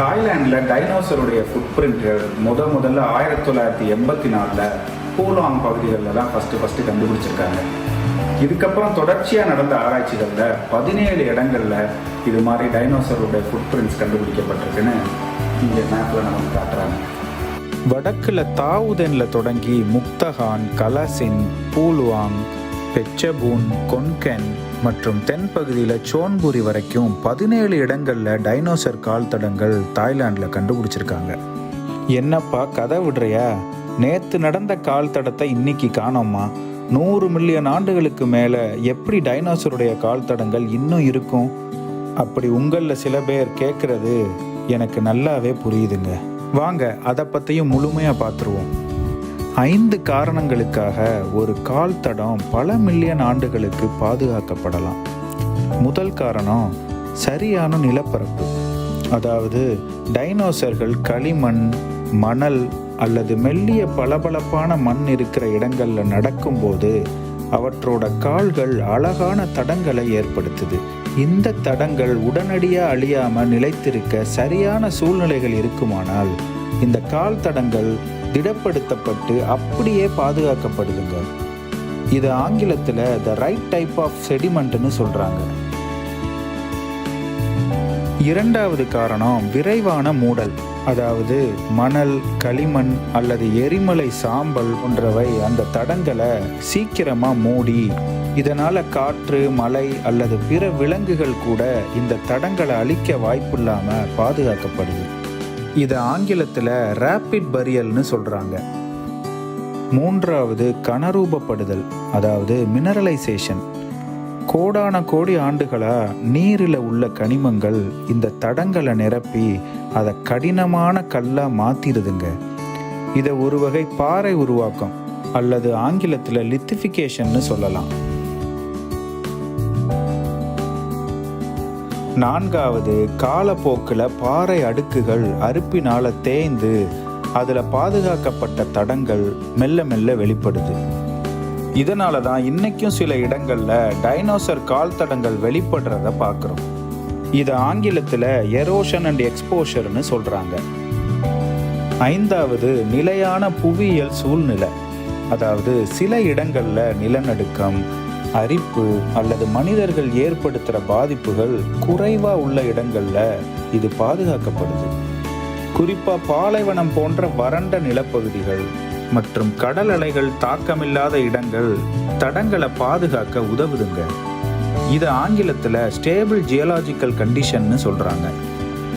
தாய்லாண்டில் டைனோசருடைய food பிரிண்ட்கள் முத முதல்ல ஆயிரத்தி தொள்ளாயிரத்தி எண்பத்தி நாலில் பூலாங் பகுதிகளில் தான் ஃபஸ்ட்டு ஃபஸ்ட்டு கண்டுபிடிச்சிருக்காங்க. இதுக்கப்புறம் தொடர்ச்சியாக நடந்த ஆராய்ச்சிகளில் பதினேழு இடங்களில் இது மாதிரி டைனோசருடைய ஃபுட் பிரிண்ட்ஸ் கண்டுபிடிக்கப்பட்டிருக்குன்னு இங்கே மேப்பில் நமக்கு காட்டுறாங்க. வடக்கில் தாவுதனில் தொடங்கி முக்தகான் கலாசின் பூலுவாங் பெச்சபூன் கொன்கென் மற்றும் தென்பகுதியில் சோன்புரி வரைக்கும் பதினேழு இடங்களில் டைனோசர் கால் தடங்கள் தாய்லாண்டில் கண்டுபிடிச்சிருக்காங்க. என்னப்பா கதை விடுறியா? நேற்று நடந்த கால் தடத்தை இன்னைக்கு காணோமா? நூறு மில்லியன் ஆண்டுகளுக்கு மேலே எப்படி டைனோசருடைய கால் தடங்கள் இன்னும் இருக்கும்? அப்படி உங்களில் சில பேர் கேட்குறது எனக்கு நல்லாவே புரியுதுங்க. வாங்க அதை பற்றியும் முழுமையாக பார்த்துருவோம் ஐந்து காரணங்களுக்காக ஒரு கால் தடம் பல மில்லியன் ஆண்டுகளுக்கு பாதுகாக்கப்படலாம். முதல் காரணம் சரியான நிலப்பரப்பு. அதாவது டைனோசர்கள் களிமண் மணல் அல்லது மெல்லிய பளபளப்பான மண் இருக்கிற இடங்களில் நடக்கும்போது அவற்றோட கால்கள் அழகான தடங்களை ஏற்படுத்துது. இந்த தடங்கள் உடனடியாக அழியாமல் நிலைத்திருக்க சரியான சூழ்நிலைகள் இருக்குமானால் இந்த கால் தடங்கள் திடப்படுத்தப்பட்டு அப்படியே பாதுகாக்கப்படுதுங்க. இது ஆங்கிலத்தில் த ரைட் டைப் ஆஃப் செடிமெண்ட்னு சொல்கிறாங்க இரண்டாவது காரணம் விரைவான மூடல். அதாவது மணல் களிமண் அல்லது எரிமலை சாம்பல் போன்றவை அந்த தடங்களை சீக்கிரமாக மூடி இதனால் காற்று மழை அல்லது பிற விலங்குகள் கூட இந்த தடங்களை அழிக்க வாய்ப்பில்லாமல் பாதுகாக்கப்படுது. இதை ஆங்கிலத்தில் ரேப்பிட் பரியல்னு சொல்கிறாங்க மூன்றாவது கனரூபப்படுதல் அதாவது மினரலைசேஷன் கோடான கோடி ஆண்டுகளாக நீரில் உள்ள கனிமங்கள் இந்த தடங்களை நிரப்பி அதை கடினமான கல்லா மாற்றிடுதுங்க இதை ஒரு வகை பாறை உருவாக்கம் அல்லது ஆங்கிலத்தில் லித்திஃபிகேஷன்னு சொல்லலாம். நான்காவது காலப்போக்கில் பாறை அடுக்குகள் அருப்பினால் தேய்ந்து அதில் பாதுகாக்கப்பட்ட தடங்கள் மெல்ல மெல்ல வெளிப்படுது. இதனால தான் இன்னைக்கும் சில இடங்களில் டைனோசர் கால் தடங்கள் வெளிப்படுறத பார்க்குறோம் இது ஆங்கிலத்தில் எரோஷன் அண்ட் எக்ஸ்போஷர்னு சொல்கிறாங்க ஐந்தாவது நிலையான புவியியல் சூழ்நிலை. அதாவது சில இடங்களில் நிலநடுக்கம் அரிப்பு அல்லது மனிதர்கள் ஏற்படுத்துகிற பாதிப்புகள் குறைவாக உள்ள இடங்களில் இது பாதுகாக்கப்படுது. குறிப்பாக பாலைவனம் போன்ற வறண்ட நிலப்பகுதிகள் மற்றும் கடல் அலைகள் தாக்கமில்லாத இடங்கள் தடங்களை பாதுகாக்க உதவுதுங்க. இது ஆங்கிலத்தில் ஸ்டேபிள் ஜியலாஜிக்கல் கண்டிஷன்னு சொல்கிறாங்க